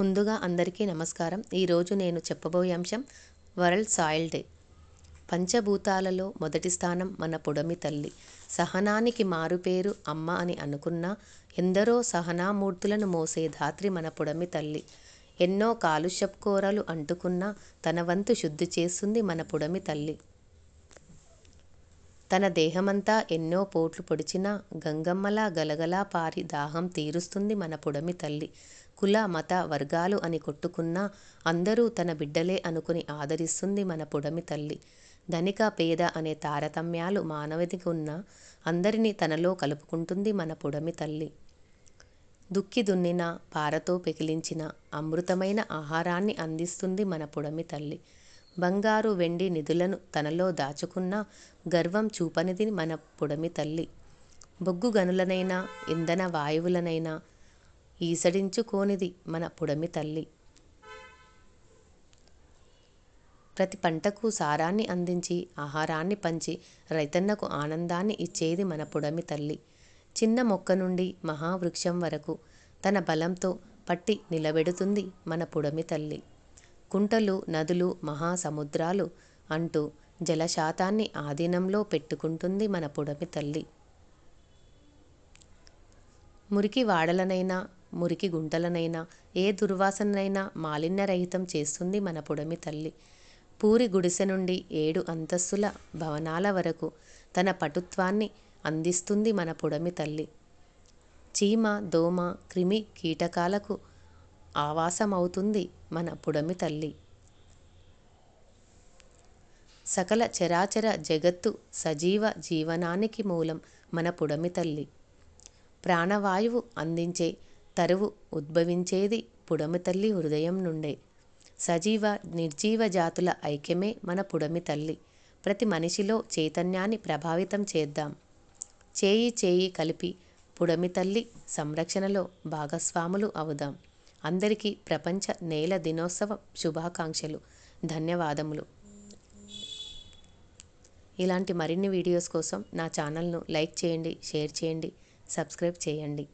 ముందుగా అందరికీ నమస్కారం. ఈరోజు నేను చెప్పబోయే అంశం వరల్డ్ సాయిల్ డే. పంచభూతాలలో మొదటి స్థానం మన పుడమి తల్లి. సహనానికి మారుపేరు అమ్మ అని అనుకున్నా ఎందరో సహనామూర్తులను మోసే ధాత్రి మన పుడమి తల్లి. ఎన్నో కాలుష్యపు కోరలు అంటుకున్నా తన వంతు శుద్ధి చేస్తుంది మన పుడమి తల్లి. తన దేహమంతా ఎన్నో పోట్లు పొడిచినా గంగమ్మలా గలగలా పారి దాహం తీరుస్తుంది మన పుడమి తల్లి. కుల మత వర్గాలు అని కొట్టుకున్నా అందరూ తన బిడ్డలే అనుకుని ఆదరిస్తుంది మన పుడమి తల్లి. ధనిక పేద అనే తారతమ్యాలు మానవతికి ఉన్న అందరినీ తనలో కలుపుకుంటుంది మన పుడమి తల్లి. దుక్కి దున్నిన పారతో పెకిలించిన అమృతమైన ఆహారాన్ని అందిస్తుంది మన పుడమి తల్లి. బంగారు వెండి నిధులను తనలో దాచుకున్న గర్వం చూపనిది మన పుడమి తల్లి. బొగ్గు గనులనైనా ఇంధన వాయువులనైనా ఈసడించుకోనిది మన పుడమి తల్లి. ప్రతి పంటకు సారాన్ని అందించి ఆహారాన్ని పంచి రైతన్నకు ఆనందాన్ని ఇచ్చేది మన పుడమి తల్లి. చిన్న మొక్క నుండి మహావృక్షం వరకు తన బలంతో పట్టి నిలబెడుతుంది మన పుడమి తల్లి. కుంటలు నదులు మహాసముద్రాలు అంటూ జలశాతాన్ని ఆధీనంలో పెట్టుకుంటుంది మన పుడమి తల్లి. మురికి వాడలనైనా మురికి గుంటలనైనా ఏ దుర్వాసననైనా మాలిన్యరహితం చేస్తుంది మన పుడమి తల్లి. పూరి గుడిసె నుండి ఏడు అంతస్తుల భవనాల వరకు తన పటుత్వాన్ని అందిస్తుంది మన పుడమి తల్లి. చీమ దోమ క్రిమి కీటకాలకు ఆవాసమవుతుంది మన పుడమి తల్లి. సకల చరాచర జగత్తు సజీవ జీవనానికి మూలం మన పుడమి తల్లి. ప్రాణవాయువు అందించే తరువు ఉద్భవించేది పుడమి తల్లి హృదయం నుండే. సజీవ నిర్జీవ జాతుల ఐక్యమే మన పుడమి తల్లి. ప్రతి మనిషిలో చైతన్యాన్ని ప్రభావితం చేద్దాం. చేయి చేయి కలిపి పుడమి తల్లి సంరక్షణలో భాగస్వాములు అవుదాం. అందరికీ ప్రపంచ నేల దినోత్సవ శుభాకాంక్షలు ధన్యవాదములు. ఇలాంటి మరిన్ని వీడియోస్ కోసం నా ఛానల్ను లైక్ చేయండి షేర్ చేయండి సబ్స్క్రైబ్ చేయండి.